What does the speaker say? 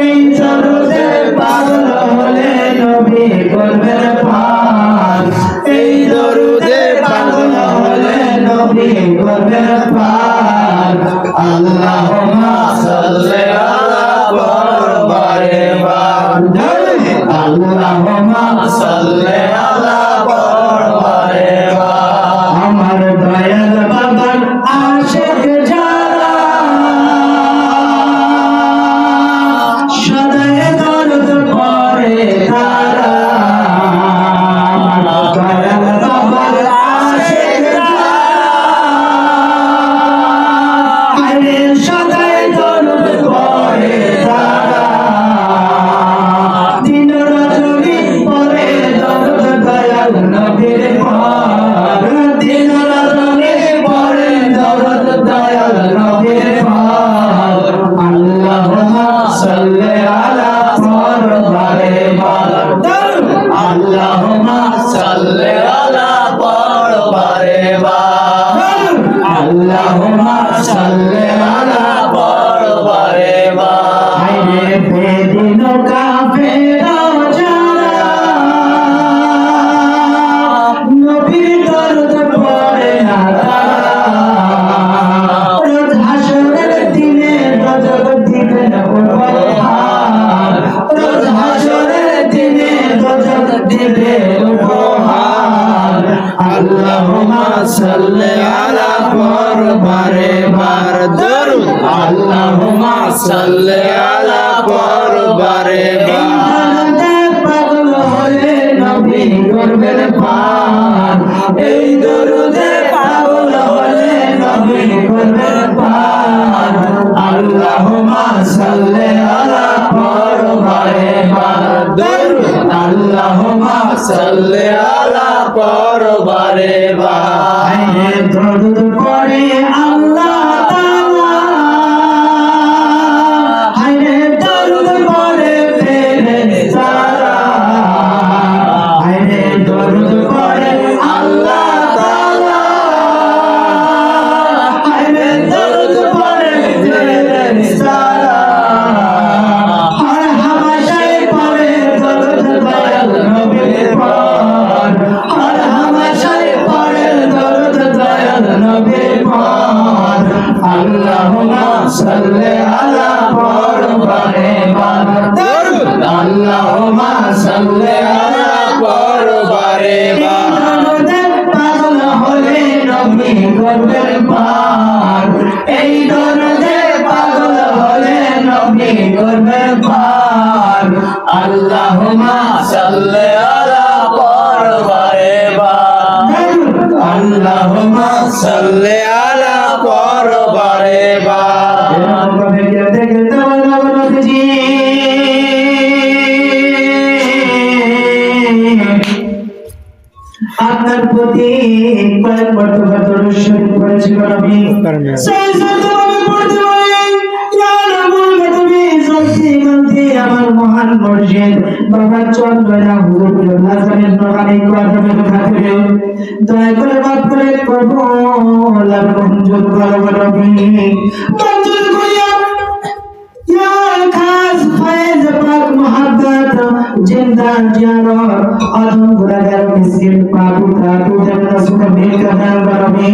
এই চলতে পাগল হলে নবী করবে পার এই দরুদে পাগল হলে নবী করবে আল্লাহ আল্লাহুম্মা সাল্লি আলা পরবারে বার আইরে বেদিন কাফেরা যারা নবীর দরদ পড়ে না তারা। রোজ হাসরের দিনে গজব দিবেন উপহার। রোজ হাসরের দিনে গজব দিবে উপহার। আল্লাহুম্মা সাল্লি আল্লাহুম্মা সাল্লি আলা পরবারে বার পাগল হলে নবী করবেন পার এই দরুদে পাগল হলে নবী করবেন পার আল্লাহুম্মা সাল্লি আলা পরবারে আল্লাহুম্মা সাল্লি আলা পরবারে বার দরুদ সাল্লি আলা বার দরুদ আল্লাহুম্মা সাল্লি আলা পরবারে বার পাগল হলে নবী করবেন পার। এই দরদে পাগল হলে নবী করবেন পার। আল্লাহুম্মা সাল্লি আপনার প্রতি কয়েক মর্তবা দরুদ শরীফ পড়েছিল নবী সেই সাথে আমি পড়তে পারি ইয়া রাব্বুল আলামিন সত্যি মধ্যে আমার মহান মর্জিদ বাবা চন্দ্রনা হুরুল আজমের প্রণালী করবে থাকবে দয়া করে মাফ করে প্রভু আল্লাহ মঞ্জুর করো নবী মঞ্জুর করিয়া ইয়া খাস ফয়েজ পাক মহাব্বত জিন্দা জানো और उन गुनाहगारों के सिर को काबू का तू जन्नत सुख मेल करना रब्बी